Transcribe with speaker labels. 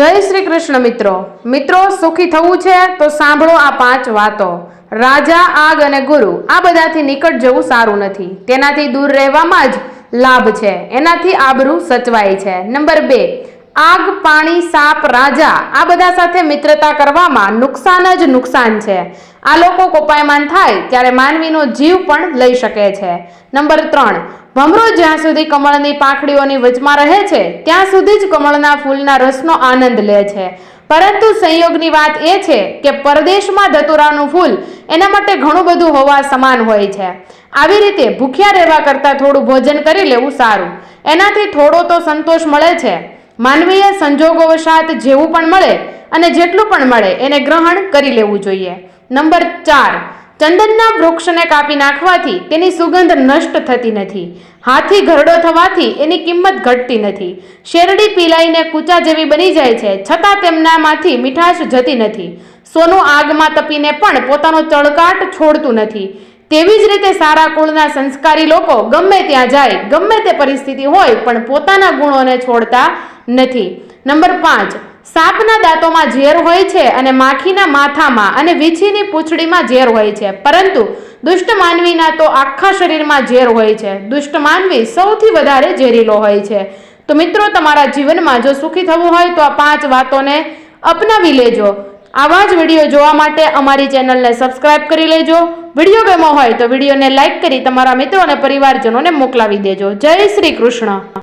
Speaker 1: જય શ્રી કૃષ્ણ મિત્રો. મિત્રો, સુખી થવું છે તો સાંભળો આ પાંચ વાતો. રાજા, આગ અને ગુરુ આ બધાથી નિકટ જવું સારું નથી. તેનાથી દૂર રહેવામાં જ લાભ છે. એનાથી આબરૂ સચવાય છે. નંબર બે, આગ, પાણી, સાપ, રાજા આ બધા સાથે મિત્રતા કરવામાં નુકસાન જ નુકસાન છે. આ લોકો કોપાયમાન થાય ત્યારે માનવીનો જીવ પણ લઈ શકે છે. નંબર ત્રણ, ભમરો જ્યાં સુધી કમળની પાંખડીઓની વચમાં રહે છે, ત્યાં સુધી જ કમળના ફૂલના રસનો આનંદ લે છે. પરંતુ સંયોગની વાત એ છે કે પરદેશમાં ધતુરાનું ફૂલ એના માટે ઘણું બધું હોવા સમાન હોય છે. આવી રીતે ભૂખ્યા રહેવા કરતાં થોડું ભોજન કરી લેવું સારું. એનાથી થોડો તો સંતોષ મળે છે. માનવીય સંજોગોવશાત જેવું પણ મળે અને જેટલું પણ મળે એને ગ્રહણ કરી લેવું જોઈએ. નંબર ચાર, ચંદનના વૃક્ષને કાપી નાખવાથી તેની સુગંધ નષ્ટ થતી નથી. હાથી ઘરડો થવાથી એની કિંમત ઘટતી નથી. શેરડી પીલાઈને કૂચા જેવી બની જાય છે, છતાં તેમનામાંથી મીઠાશ જતી નથી. સોનું આગમાં તપીને પણ પોતાનો ચળકાટ છોડતું નથી. તેવી જ રીતે સારા કુળના સંસ્કારી લોકો ગમે ત્યાં જાય, ગમે તે પરિસ્થિતિ હોય, પણ પોતાના ગુણોને છોડતા નથી. નંબર પાંચ સાપના દાંતોમાં ઝેર હોય છે અને માખીના માથામાં અને વીછીની પૂંછડીમાં ઝેર હોય છે. પરંતુ દુષ્ટ માનવીના તો આખા શરીરમાં ઝેર હોય છે. દુષ્ટ માનવી સૌથી વધારે ઝેરીલો હોય છે. તો મિત્રો, તમારા જીવનમાં જો સુખી થવું હોય તો આ પાંચ વાતોને અપનાવી લેજો. આવા જ વીડિયો જોવા માટે અમારી ચેનલને સબસ્ક્રાઇબ કરી લેજો. વીડિયો ગમ્યો હોય તો વિડીયોને લાઇક કરી તમારા મિત્રો અને પરિવારજનોને મોકલાવી દેજો. જય શ્રી કૃષ્ણ.